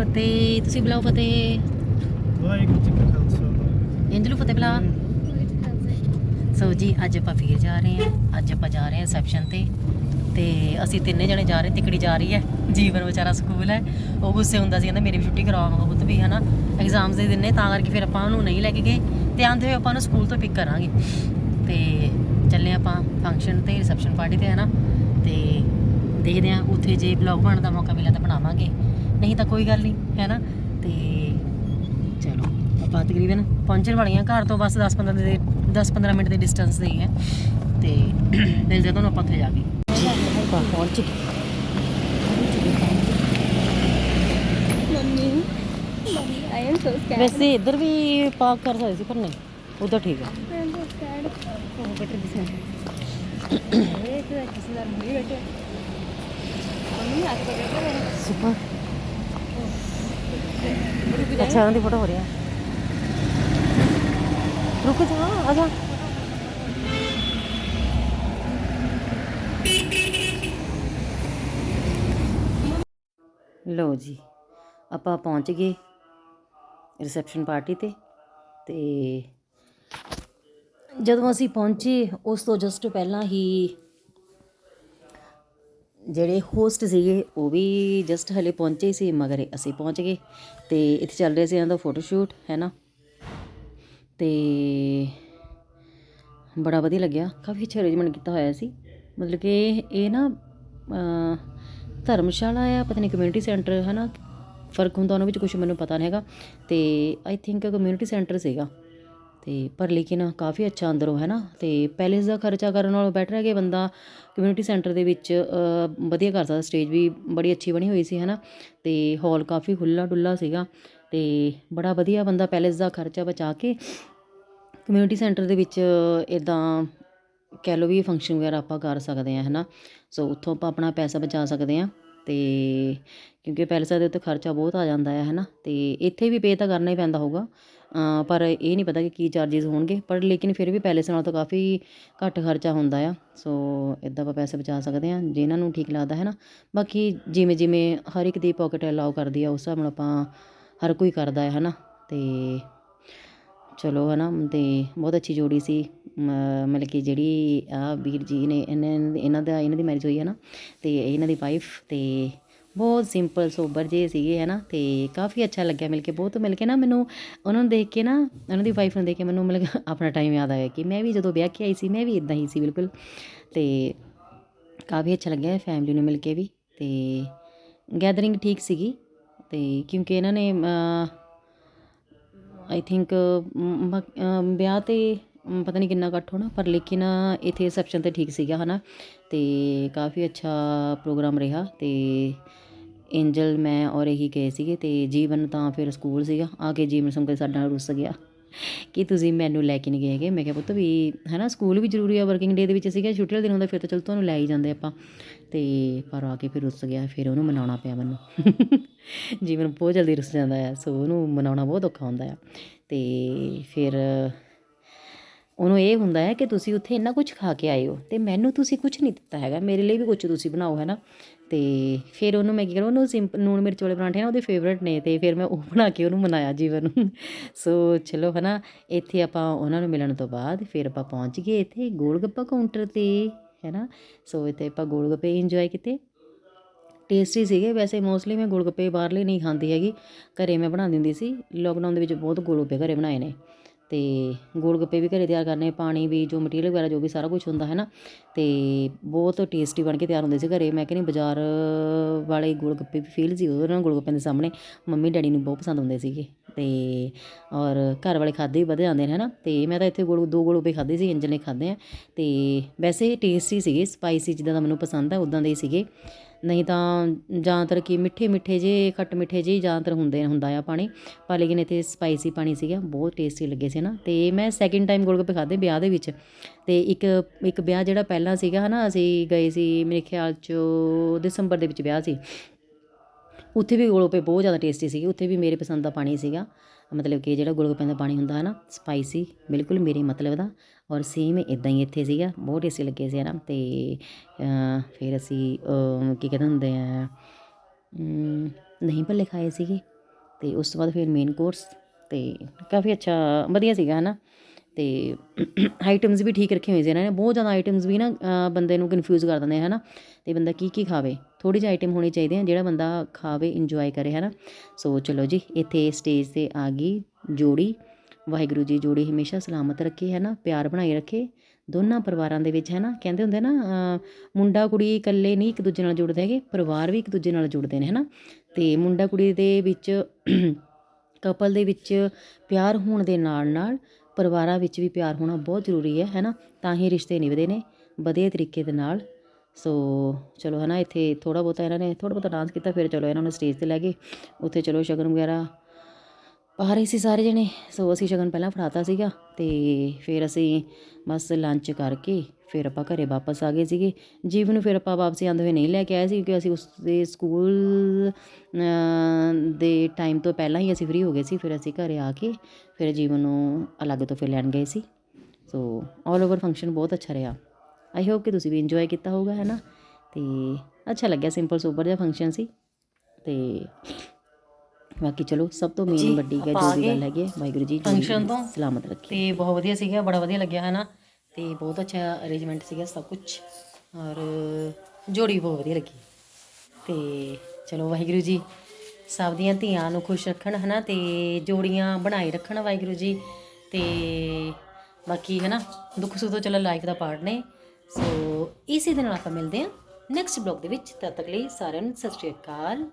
ਫਤਿਹ ਤੁਸੀਂ ਬੁਲਾਓ ਫਤਿਹ। ਵਾਹਿਗੁਰੂ ਜੀ ਕਾ ਖਾਲਸਾ ਇੰਜਲੂ ਫਤਿਹ ਬੁਲਾ। ਸੋ ਜੀ ਅੱਜ ਆਪਾਂ ਫੇਰ ਜਾ ਰਹੇ ਹਾਂ। ਅੱਜ ਆਪਾਂ ਜਾ ਰਹੇ ਹਾਂ ਰਿਸੈਪਸ਼ਨ ਤੇ। ਤੇ ਅਸੀਂ ਤਿੰਨੇ ਜਣੇ ਜਾ ਰਹੇ ਤਿਕੜੀ ਜਾ ਰਹੀ ਹੈ। ਜੀਵਨ ਵਿਚਾਰਾ ਸਕੂਲ ਹੈ। ਉਹ ਗੁੱਸੇ ਹੁੰਦਾ ਸੀ ਕਹਿੰਦਾ ਮੇਰੀ ਵੀ ਛੁੱਟੀ ਕਰਵਾਵਾਂਗਾ ਪੁੱਤ ਵੀ ਹਨਾ? ਐਗਜ਼ਾਮਸ ਦੇ ਦਿਨ ਨੇ ਤਾਂ ਕਰਕੇ ਫਿਰ ਆਪਾਂ ਉਹਨੂੰ ਨਹੀਂ ਲੈ ਕੇ ਗਏ। ਤੇ ਆਂਦੇ ਹੋਏ ਆਪਾਂ ਉਹਨੂੰ ਸਕੂਲ ਤੋਂ ਪਿਕ ਕਰਾਂਗੇ। ਤੇ ਚੱਲੇ ਆਪਾਂ ਫੰਕਸ਼ਨ ਤੇ ਰਿਸੈਪਸ਼ਨ ਪਾਰਟੀ ਤੇ ਹਨਾ? ਤੇ ਦੇਖਦੇ ਹਾਂ ਉੱਥੇ ਜੇ ਬਲੌਗ ਬਣਨ ਦਾ ਮੌਕਾ ਮਿਲਿਆ ਤਾਂ ਬਣਾਵਾਂਗੇ। ਨਹੀਂ ਤਾਂ ਕੋਈ ਗੱਲ ਨਹੀਂ ਹੈ ਨਾ ਤੇ ਚਲੋ ਆਪਾਂ ਤਕਰੀਬਨ ਪਹੁੰਚਣ ਵਾਲੀਆਂ ਘਰ ਤੋਂ ਬਸ 10-15 ਦੇ 10-15 ਮਿੰਟ ਦੇ ਡਿਸਟੈਂਸ ਤੇ ਹੈ ਤੇ ਮਿਲ ਜਦੋਂ ਆਪਾਂ ਉੱਥੇ ਜਾ ਕੇ। ਪਹੁੰਚ ਗਏ ਵੈਸੇ ਇੱਧਰ ਵੀ ਪਾਰਕ ਕਰ ਸਕਦੇ ਸੀ ਪਰ ਨਹੀਂ ਉਧਰ ਠੀਕ ਹੈ। ਸੁਪਰ। ਅੱਛਾ ਉਹਨਾਂ ਦੀ ਫੋਟੋ ਹੋ ਰਹੀ ਹੈ। ਰੁਕ ਜਾ, ਆ ਜਾ। ਲੋ ਜੀ, ਆਪਾਂ ਪਹੁੰਚ ਗਏ ਰਿਸੈਪਸ਼ਨ ਪਾਰਟੀ ਤੇ ਤੇ ਜਦੋਂ ਅਸੀਂ ਪਹੁੰਚੇ, ਉਸ ਤੋਂ ਜਸਟ ਪਹਿਲਾਂ ਹੀ ਜਿਹੜੇ ਹੋਸਟ ਸੀਗੇ, ਉਹ ਵੀ ਜਸਟ ਹਲੇ ਪਹੁੰਚੇ ਸੀ, ਮਗਰ ਅਸੀਂ ਪਹੁੰਚ ਗਏ। ਤੇ ਇੱਥੇ ਚੱਲ ਰਿਹਾ ਸੀ ਇਹਨਾਂ ਦਾ ਫੋਟੋ ਸ਼ੂਟ ਹੈ ਨਾ ਤੇ ਬੜਾ ਵਧੀਆ ਲੱਗਿਆ। ਕਾਫੀ ਅੱਛਾ ਅਰੇਂਜਮੈਂਟ ਕੀਤਾ ਹੋਇਆ ਸੀ। ਮਤਲਬ ਕਿ ਇਹ ਨਾ ਧਰਮਸ਼ਾਲਾ ਆ, ਪਤਾ ਨਹੀਂ ਕਮਿਊਨਿਟੀ ਸੈਂਟਰ ਹੈ ਨਾ ਫ਼ਰਕ ਹੁੰਦਾ, ਉਹਨਾਂ ਵਿੱਚ ਕੁਝ ਮੈਨੂੰ ਪਤਾ ਨਹੀਂ ਹੈਗਾ। ਤੇ ਆਈ ਥਿੰਕ ਕਮਿਊਨਿਟੀ ਸੈਂਟਰ ਸੀਗਾ। ਅਤੇ ਪਰ ਲੇਕਿਨ ਕਾਫੀ ਅੱਛਾ ਅੰਦਰੋਂ ਹੈ ਨਾ ਅਤੇ ਪੈਲੇਸ ਦਾ ਖਰਚਾ ਕਰਨ ਨਾਲੋਂ ਬੈਟਰ ਹੈ ਕਿ ਬੰਦਾ ਕਮਿਊਨਿਟੀ ਸੈਂਟਰ ਦੇ ਵਿੱਚ ਵਧੀਆ ਕਰ ਸਕਦਾ ਸਟੇਜ ਵੀ ਬੜੀ ਅੱਛੀ ਬਣੀ ਹੋਈ ਸੀ, ਹੈ ਨਾ? ਅਤੇ ਹਾਲ ਕਾਫੀ ਖੁੱਲ੍ਹਾ ਡੁੱਲਾ ਸੀਗਾ ਅਤੇ ਬੜਾ ਵਧੀਆ ਬੰਦਾ ਪੈਲੇਸ ਦਾ ਖਰਚਾ ਬਚਾ ਕੇ ਕਮਿਊਨਿਟੀ ਸੈਂਟਰ ਦੇ ਵਿੱਚ ਇੱਦਾਂ ਕਹਿ ਲਓ ਵੀ ਫੰਕਸ਼ਨ ਵਗੈਰਾ ਆਪਾਂ ਕਰ ਸਕਦੇ ਹਾਂ, ਹੈ ਨਾ? ਸੋ ਉੱਥੋਂ ਆਪਾਂ ਆਪਣਾ ਪੈਸਾ ਬਚਾ ਸਕਦੇ ਹਾਂ ਅਤੇ ਕਿਉਂਕਿ ਪੈਲੇਸਾਂ ਦੇ ਉੱਤੇ ਖਰਚਾ ਬਹੁਤ ਆ ਜਾਂਦਾ ਹੈ ਹੈ ਨਾ? ਅਤੇ ਇੱਥੇ ਵੀ ਪੇ ਤਾਂ ਕਰਨਾ ਹੀ ਪੈਂਦਾ ਹੋਊਗਾ। ਪਰ ਇਹ ਨਹੀਂ ਪਤਾ ਕਿ ਕੀ ਚਾਰजेस ਹੋਣਗੇ, ਪਰ ਲੇਕਿਨ ਫਿਰ ਵੀ ਪੈਲੇਸ ਨਾਲੋਂ ਤਾਂ ਕਾਫੀ ਘੱਟ ਖਰਚਾ ਹੁੰਦਾ ਆ। ਸੋ ਇਦਾਂ ਆਪਾਂ ਪੈਸੇ ਬਚਾ ਸਕਦੇ ਹਾਂ, ਜੇ ਇਹਨਾਂ ਨੂੰ ਠੀਕ ਲੱਗਦਾ, ਹੈ ਨਾ? ਬਾਕੀ ਜਿਵੇਂ ਜਿਵੇਂ ਹਰ ਇੱਕ ਦੀ ਪਾਕਟ ਅਲਾਉ ਕਰਦੀ ਆ, ਉਸ ਹਿਸਾਬ ਨਾਲ ਆਪਾਂ ਹਰ ਕੋਈ ਕਰਦਾ ਹੈ ਹੈ ਨਾ? ਤੇ ਚਲੋ, ਹੈ ਨਾ? ਤੇ ਬਹੁਤ ਅੱਛੀ ਜੋੜੀ ਸੀ। ਮਤਲਬ ਕਿ ਜਿਹੜੀ ਆ ਵੀਰ ਜੀ ਨੇ, ਇਹਨਾਂ ਇਹਨਾਂ ਦਾ, ਇਹਨਾਂ ਦੀ ਮੈਰਿਜ ਹੋਈ ਹੈ ਨਾ? ਤੇ ਇਹਨਾਂ ਦੀ ਵਾਈਫ ਤੇ ਬਹੁਤ ਸਿੰਪਲ ਸੋਬਰ ਜੇ ਸੀਗੇ ਹੈ ਨਾ ਤੇ ਕਾਫੀ ਅੱਛਾ ਲੱਗਿਆ ਮਿਲ ਕੇ, ਬਹੁਤ ਮਿਲ ਕੇ ਨਾ ਮੈਨੂੰ ਉਹਨਾਂ ਨੂੰ ਦੇਖ ਕੇ ਨਾ, ਉਹਨਾਂ ਦੀ ਵਾਈਫ ਨੂੰ ਦੇਖ ਕੇ ਮੈਨੂੰ ਮਤਲਬ ਆਪਣਾ ਟਾਈਮ ਯਾਦ ਆਇਆ ਕਿ ਮੈਂ ਵੀ ਜਦੋਂ ਵਿਆਹ ਕੇ ਆਈ ਸੀ, ਮੈਂ ਵੀ ਇਦਾਂ ਹੀ ਸੀ, ਬਿਲਕੁਲ। ਤੇ ਕਾਫੀ ਅੱਛਾ ਲੱਗਿਆ ਫੈਮਿਲੀ ਨੂੰ ਮਿਲ ਕੇ ਵੀ, ਤੇ ਗੈਦਰਿੰਗ ਠੀਕ ਸੀਗੀ। ਤੇ ਕਿਉਂਕਿ ਇਹਨਾਂ ਨੇ ਆਈ ਥਿੰਕ ਵਿਆਹ ਤੇ ਪਤਾ ਨਹੀਂ ਕਿੰਨਾ ਇਕੱਠ ਹੋਣਾ, ਪਰ ਲੇਕਿਨ ਇੱਥੇ ਰਿਸੈਪਸ਼ਨ ਤੇ ਠੀਕ ਸੀਗਾ, ਹਨਾ? ਤੇ ਕਾਫੀ ਅੱਛਾ ਪ੍ਰੋਗਰਾਮ ਰਿਹਾ, ਤੇ ਏਂਜਲ ਮੈਂ ਔਰ ਇਹੀ ਗਏ ਸੀਗੇ ਅਤੇ ਜੀਵਨ ਤਾਂ ਫਿਰ ਸਕੂਲ ਸੀਗਾ। ਆ ਕੇ ਜੀਵਨ ਸੰਗ ਸਾਡੇ ਨਾਲ ਰੁੱਸ ਗਿਆ। ਕਿ ਤੁਸੀਂ ਮੈਨੂੰ ਲੈ ਕੇ ਨਹੀਂ ਗਏ ਹੈਗੇ। ਮੈਂ ਕਿਹਾ, ਪੁੱਤ ਵੀ ਹੈ ਨਾ ਸਕੂਲ ਵੀ ਜ਼ਰੂਰੀ ਆ ਵਰਕਿੰਗ ਡੇ ਦੇ ਵਿੱਚ ਸੀਗਾ। ਛੁੱਟੀ ਵਾਲੇ ਦਿਨ ਹੁੰਦਾ, ਫਿਰ ਤਾਂ ਚਲ ਤੁਹਾਨੂੰ ਲੈ ਹੀ ਜਾਂਦੇ ਆਪਾਂ। ਤੇ ਪਰ ਆ ਕੇ ਫਿਰ ਰੁੱਸ ਗਿਆ। ਫਿਰ ਉਹਨੂੰ ਮਨਾਉਣਾ ਪਿਆ ਮੈਨੂੰ। ਜੀਵਨ ਬਹੁਤ ਜਲਦੀ ਰੁੱਸ ਜਾਂਦਾ ਹੈ ਸੋ ਉਹਨੂੰ ਮਨਾਉਣਾ ਬਹੁਤ ਔਖਾ ਹੁੰਦਾ ਆ। ਤੇ ਫਿਰ ਉਹਨੂੰ ਇਹ ਹੁੰਦਾ ਹੈ ਕਿ ਤੁਸੀਂ ਉੱਥੇ ਇੰਨਾ ਕੁਝ ਖਾ ਕੇ ਆਏ ਹੋ ਤੇ ਮੈਨੂੰ ਤੁਸੀਂ ਕੁਝ ਨਹੀਂ ਦਿੱਤਾ ਹੈਗਾ, ਮੇਰੇ ਲਈ ਵੀ ਕੁਝ ਤੁਸੀਂ ਬਣਾਓ, ਹੈ ਨਾ? ਤੇ ਫਿਰ ਉਹਨੂੰ ਮੈਂ ਕੀ ਕਰਾਂ, ਉਹਨੂੰ ਸਿੰਪਲ ਨੂਣ ਮਿਰਚ ਵਾਲੇ ਪਰਾਂਠੇ ਨਾ ਉਹਦੇ ਫੇਵਰਟ ਨੇ ਤੇ ਫਿਰ ਮੈਂ ਉਹ ਬਣਾ ਕੇ ਉਹਨੂੰ ਮਨਾਇਆ ਜੀਵਨ ਨੂੰ। ਸੋ ਚਲੋ, ਹੈ ਨਾ? ਇੱਥੇ ਆਪਾਂ ਉਹਨਾਂ ਨੂੰ ਮਿਲਣ ਤੋਂ ਬਾਅਦ ਫਿਰ ਆਪਾਂ ਪਹੁੰਚ ਗਏ ਇੱਥੇ ਗੋਲ ਗੱਪਾ ਕਾਊਂਟਰ ਤੇ, ਹੈ ਨਾ? ਸੋ ਇੱਥੇ ਆਪਾਂ ਗੋਲ ਗੱਪੇ ਇੰਜੋਏ ਕੀਤੇ। ਟੇਸਟੀ ਸੀਗੇ, ਵੈਸੇ ਮੋਸਟਲੀ ਮੈਂ ਗੋਲਗੱਪੇ ਬਾਹਰਲੇ ਨਹੀਂ ਖਾਂਦੀ ਹੈਗੀ। ਘਰੇ ਮੈਂ ਬਣਾਉਂਦੀ ਹੁੰਦੀ ਸੀ। ਲੋਕਡਾਊਨ ਦੇ ਵਿੱਚ ਬਹੁਤ ਗੋਲਗੱਪੇ ਘਰੇ ਬਣਾਏ ਨੇ। ਅਤੇ ਗੋਲ ਗੱਪੇ ਵੀ ਘਰੇ ਤਿਆਰ ਕਰਨੇ, ਪਾਣੀ ਵੀ, ਜੋ ਮਟੀਰੀਅਲ ਵਗੈਰਾ, ਜੋ ਵੀ ਸਾਰਾ ਕੁਛ ਹੁੰਦਾ ਹੈ ਨਾ ਅਤੇ ਬਹੁਤ ਟੇਸਟੀ ਬਣ ਕੇ ਤਿਆਰ ਹੁੰਦੇ ਸੀ ਘਰੇ। ਮੈਂ ਕਹਿੰਦੀ, ਬਾਜ਼ਾਰ ਵਾਲੇ ਗੋਲਗੱਪੇ ਵੀ ਫੀਲ ਸੀ ਉਹਨਾਂ ਨੂੰ ਗੋਲਗੱਪਿਆਂ ਦੇ ਸਾਹਮਣੇ। ਮੰਮੀ ਡੈਡੀ ਨੂੰ ਬਹੁਤ ਪਸੰਦ ਹੁੰਦੇ ਸੀਗੇ। ਤੇ ਔਰ ਘਰ ਵਾਲੇ ਖਾਦੇ ਵੀ ਵਧ ਜਾਂਦੇ ਨੇ, ਹਨਾ? ਤੇ ਮੈਂ ਤਾਂ ਇੱਥੇ ਗੋਲ, ਦੋ ਗੋਲਗੱਪੇ ਖਾਦੇ ਸੀ ਇੰਜਲ ਨੇ ਖਾਦੇ ਆ। ਤੇ ਵੈਸੇ ਟੇਸਟੀ ਸੀਗੇ ਸਪਾਈਸੀ ਜਿੱਦਾਂ ਦਾ ਮੈਨੂੰ ਪਸੰਦ ਆ ਉਦਾਂ ਦੇ ਹੀ ਸੀਗੇ। ਨਹੀਂ ਤਾਂ ਜ਼ਿਆਦਾਤਰ ਕੀ ਮਿੱਠੇ ਮਿੱਠੇ ਜੇ ਖੱਟ ਮਿੱਠੇ ਜੇ ਜ਼ਿਆਦਾਤਰ ਹੁੰਦੇ ਹੁੰਦਾ ਆ ਪਾਣੀ। ਪਰ ਲੇਕਿਨ ਇੱਥੇ ਸਪਾਈਸੀ ਪਾਣੀ ਸੀਗਾ, ਬਹੁਤ ਟੇਸਟੀ ਲੱਗੇ ਸੀ ਨਾ ਤੇ ਮੈਂ ਸੈਕਿੰਡ ਟਾਈਮ ਗੋਲਗੱਪੇ ਖਾਦੇ ਵਿਆਹ ਦੇ ਵਿੱਚ। ਤੇ ਇੱਕ ਇੱਕ ਵਿਆਹ ਜਿਹੜਾ ਪਹਿਲਾਂ ਸੀਗਾ, ਹਨਾ? ਅਸੀਂ ਗਏ ਸੀ, ਮੇਰੇ ਖਿਆਲ 'ਚ ਦਸੰਬਰ ਦੇ ਵਿੱਚ ਵਿਆਹ ਸੀ। ਉੱਥੇ ਵੀ ਗੋਲਗੱਪੇ ਬਹੁਤ ਜ਼ਿਆਦਾ ਟੇਸਟੀ ਸੀਗੇ, ਉੱਥੇ ਵੀ ਮੇਰੇ ਪਸੰਦ ਦਾ ਪਾਣੀ ਸੀਗਾ। ਮਤਲਬ ਕਿ ਜਿਹੜਾ ਗੋਲਗੱਪਿਆਂ ਦਾ ਪਾਣੀ ਹੁੰਦਾ ਹੈ ਨਾ ਸਪਾਈਸੀ ਬਿਲਕੁਲ ਮੇਰੇ ਮਤਲਬ ਦਾ। ਔਰ ਸੇਮ ਇਦਾਂ ਹੀ ਇੱਥੇ ਸੀਗਾ, ਬਹੁਤ ਟੇਸਟੀ ਲੱਗੇ ਸੀ ਨਾ। ਤੇ ਫਿਰ ਅਸੀਂ ਕੀ ਕਹਿੰਦੇ ਹੁੰਦੇ ਆ ਨਹੀਂ ਭੱਲੇ ਖਾਏ ਸੀਗੇ। ਤੇ ਉਸ ਤੋਂ ਬਾਅਦ ਫਿਰ ਮੇਨ ਕੋਰਸ ਤੇ ਕਾਫੀ ਅੱਛਾ, ਵਧੀਆ ਸੀਗਾ ਹਨਾ ਅਤੇ ਆਈਟਮਸ ਵੀ ਠੀਕ ਰੱਖੇ ਹੋਏ ਸੀ ਇਹਨਾਂ ਨੇ। ਬਹੁਤ ਜ਼ਿਆਦਾ ਆਈਟਮਸ ਵੀ ਨਾ ਬੰਦੇ ਨੂੰ ਕਨਫਿਊਜ਼ ਕਰ ਦਿੰਦੇ ਹੈ ਨਾ ਅਤੇ ਬੰਦਾ ਕੀ ਕੀ ਖਾਵੇ? ਥੋੜੀ ਜਿਹੀ ਆਈਟਮ ਹੋਣੀ ਚਾਹੀਦੀ ਹੈ ਜਿਹੜਾ ਬੰਦਾ ਖਾਵੇ ਇੰਜੋਏ ਕਰੇ ਹੈ ਨਾ ਸੋ ਚਲੋ ਜੀ, ਇੱਥੇ ਸਟੇਜ ਤੇ ਆ ਗਈ ਜੋੜੀ। ਵਾਹਿਗੁਰੂ ਜੀ, ਜੋੜੀ ਹਮੇਸ਼ਾ ਸਲਾਮਤ ਰੱਖੇ ਹੈ ਨਾ ਪਿਆਰ ਬਣਾਈ ਰੱਖੇ। ਦੋਨਾਂ ਪਰਿਵਾਰਾਂ ਦੇ ਵਿੱਚ ਹੈ ਨਾ ਕਹਿੰਦੇ ਹੁੰਦੇ ਨਾ ਮੁੰਡਾ ਕੁੜੀ ਇਕੱਲੇ ਨਹੀਂ ਇੱਕ ਦੂਜੇ ਨਾਲ ਜੁੜਦੇ ਹੈਗੇ, ਪਰਿਵਾਰ ਵੀ ਇੱਕ ਦੂਜੇ ਨਾਲ ਜੁੜਦੇ ਨੇ ਹੈ ਨਾ ਤੇ ਮੁੰਡਾ ਕੁੜੀ ਦੇ ਵਿੱਚ ਕਪਲ ਦੇ ਵਿੱਚ ਪਿਆਰ ਹੋਣ ਦੇ ਨਾਲ ਨਾਲ ਪਰਿਵਾਰਾਂ ਵਿੱਚ ਵੀ ਪਿਆਰ ਹੋਣਾ ਬਹੁਤ ਜ਼ਰੂਰੀ ਹੈ ਹੈ ਨਾ? ਤਾਂ ਹੀ ਰਿਸ਼ਤੇ ਨਿਭਦੇ ਨੇ ਵਧੀਆ ਤਰੀਕੇ ਦੇ ਨਾਲ। ਸੋ ਚਲੋ, ਹੈ ਨਾ, ਇੱਥੇ ਥੋੜ੍ਹਾ ਬਹੁਤਾ ਇਹਨਾਂ ਨੇ ਥੋੜ੍ਹਾ ਬਹੁਤਾ ਡਾਂਸ ਕੀਤਾ, ਫਿਰ ਚਲੋ ਇਹਨਾਂ ਨੂੰ ਸਟੇਜ ਤੇ ਲੈ ਗਏ। ਉੱਥੇ ਚਲੋ ਸ਼ਗਨ ਵਗੈਰਾ ਪਾ ਰਹੇ ਸੀ ਸਾਰੇ ਜਣੇ। ਸੋ ਅਸੀਂ ਸ਼ਗਨ ਪਹਿਲਾਂ ਫੜਾਤਾ ਸੀਗਾ ਤੇ ਫਿਰ ਅਸੀਂ ਬਸ ਲੰਚ ਕਰਕੇ ਫਿਰ ਆਪਾਂ ਘਰੇ ਵਾਪਸ ਆ ਗਏ ਸੀਗੇ। ਜੀਵਨ ਨੂੰ ਫਿਰ ਆਪਾਂ ਵਾਪਸੀ ਆਉਂਦੇ ਹੋਏ ਨਹੀਂ ਲੈ ਕੇ ਆਏ ਸੀ ਕਿਉਂਕਿ ਅਸੀਂ ਉਸ ਦੇ ਸਕੂਲ ਦੇ ਟਾਈਮ ਤੋਂ ਪਹਿਲਾਂ ਹੀ ਅਸੀਂ ਫ੍ਰੀ ਹੋ ਗਏ ਸੀ। ਫਿਰ ਅਸੀਂ ਘਰੇ ਆ ਕੇ ਫਿਰ ਜੀਵਨ ਨੂੰ ਅਲੱਗ ਤੋਂ ਫਿਰ ਲੈਣ ਗਏ ਸੀ। ਸੋ ਆਲ ਓਵਰ ਫੰਕਸ਼ਨ ਬਹੁਤ ਅੱਛਾ ਰਿਹਾ। ਆਈ ਹੋਪ ਕਿ ਤੁਸੀਂ ਵੀ ਇੰਜੋਏ ਕੀਤਾ ਹੋਊਗਾ ਹੈ ਨਾ ਤੇ ਅੱਛਾ ਲੱਗਿਆ ਸਿੰਪਲ ਸੋਬਰ ਜਿਹਾ ਫੰਕਸ਼ਨ ਸੀ। ਤੇ ਬਾਕੀ ਚਲੋ ਸਭ ਤੋਂ ਮੇਨ ਵੱਡੀ ਗੱਲ ਜੋ ਵੀ ਗੱਲ ਹੈਗੀ ਵਾਹਿਗੁਰੂ ਜੀ ਫੰਕਸ਼ਨ ਤੋਂ। ਸਲਾਮਤ ਰੱਖੇ। ਤੇ ਬਹੁਤ ਵਧੀਆ ਸੀਗਾ ਬੜਾ ਵਧੀਆ ਲੱਗਿਆ ਹੈ ਨਾ ਤੇ ਬਹੁਤ ਅੱਛਾ ਅਰੇਂਜਮੈਂਟ ਸੀਗਾ ਸਭ ਕੁਝ ਔਰ ਜੋੜੀ ਬਹੁਤ ਵਧੀਆ ਲੱਗੀ। ਤੇ ਚਲੋ ਵਾਹਿਗੁਰੂ ਜੀ, ਸਭ ਦੀਆਂ ਧੀਆਂ ਨੂੰ ਖੁਸ਼ ਰੱਖਣ, ਹਨਾ, ਤੇ ਜੋੜੀਆਂ ਬਣਾਈ ਰੱਖਣ ਵਾਹਿਗੁਰੂ ਜੀ। ਤੇ ਬਾਕੀ, ਹਨਾ, ਦੁੱਖ ਸੁੱਖ ਤੋਂ ਚਲੋ ਲਾਈਫ ਦਾ ਪਾਰਟ ਨੇ। ਸੋ ਇਸੇ ਦੇ ਨਾਲ ਆਪਾਂ ਮਿਲਦੇ ਹਾਂ ਨੈਕਸਟ ਬਲੌਗ ਦੇ ਵਿੱਚ। ਤਦ ਤੱਕ ਲਈ ਸਾਰਿਆਂ ਨੂੰ ਸਤਿ ਸ਼੍ਰੀ ਅਕਾਲ।